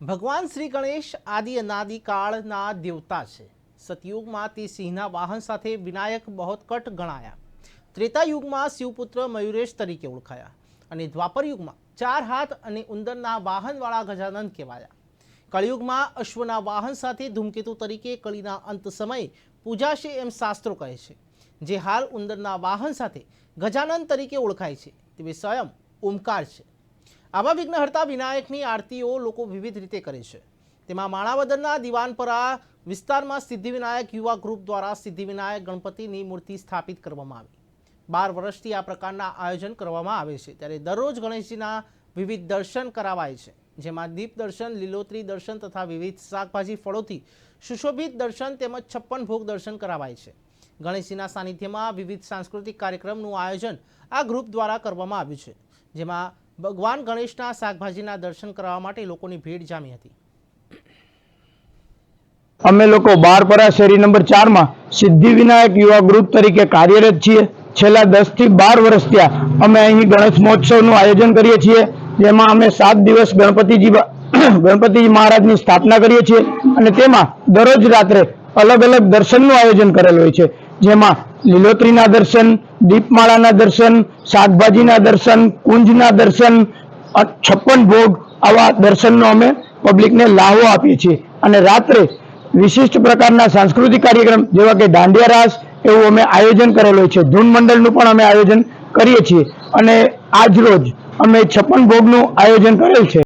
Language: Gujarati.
ભગવાન શ્રી ગણેશ આદિ અનાદિ કાળના દેવતા છે. સતયુગમાં તે સિંહના વાહન સાથે વિનાયક બહોત્કટ ગણાયા. ત્રેતા યુગમાં શિવપુત્ર મયુરેશ તરીકે ઓળખાયા અને દ્વાપર યુગમાં ચાર હાથ અને ઉંદરના વાહનવાળા ગજાનંદ કહેવાયા. કળિયુગમાં અશ્વના વાહન સાથે ધૂમકેતુ તરીકે કળીના અંત સમયે પૂજાશે એમ શાસ્ત્રો કહે છે. જે હાલ ઉંદરના વાહન સાથે ગજાનંદ તરીકે ઓળખાય છે. તે સ્વયં ઓમકાર છે. આવા વિઘ્નહર્તા વિનાયકની આરતીઓ લોકો વિવિધ રીતે કરે છે. તેમાં માણાવદરના દિવાનપરા વિસ્તારમાં સિદ્ધિવિનાયક યુવા ગ્રુપ દ્વારા સિદ્ધિવિનાયક ગણપતિની મૂર્તિ સ્થાપિત કરવામાં આવી. બાર વર્ષથી આ પ્રકારના આયોજન કરવામાં આવે છે. ત્યારે દરરોજ ગણેશજીના વિવિધ દર્શન કરાવાય છે. જેમાં દીપ દર્શન, લીલોતરી દર્શન તથા વિવિધ શાકભાજી ફળોથી સુશોભિત દર્શન તેમજ છપ્પન ભોગ દર્શન કરાવાય છે. ગણેશજીના સાનિધ્યમાં વિવિધ સાંસ્કૃતિક કાર્યક્રમનું આયોજન આ ગ્રુપ દ્વારા કરવામાં આવ્યું છે. જેમાં ભગવાન ગણેશના શાકભાજીના દર્શન કરવા માટે લોકોની ભીડ જામી હતી. અમે લોકો બારપરા શેરી નંબર ચારમાં સિદ્ધિ વિનાયક યુવા ગ્રુપ તરીકે કાર્યરત છીએ. છેલ્લા દસથી બાર વર્ષ ત્યાં અમે અહીં ગણેશ મહોત્સવનું આયોજન કરીએ છીએ, જેમાં અમે સાત દિવસ ગણપતિજી ગણપતિજી મહારાજની સ્થાપના કરીએ છીએ અને તેમાં દરરોજ રાત્રે અલગ અલગ દર્શનનું આયોજન કરેલ હોય છે. જેમાં લીલોતરીના દર્શન, દીપમાળાના દર્શન, શાકભાજીના દર્શન, કુંજના દર્શન છપ્પન ભોગ આવા દર્શનનો અમે પબ્લિકને લાહો આપીએ છીએ. અને રાત્રે વિશિષ્ટ પ્રકારના સાંસ્કૃતિક કાર્યક્રમ, જેવા કે દાંડિયા રાસ, એવું અમે આયોજન કરેલું છે. ધૂન મંડળનું પણ અમે આયોજન કરીએ છીએ. અને આજ રોજ અમે છપ્પન ભોગનું આયોજન કરેલ છે.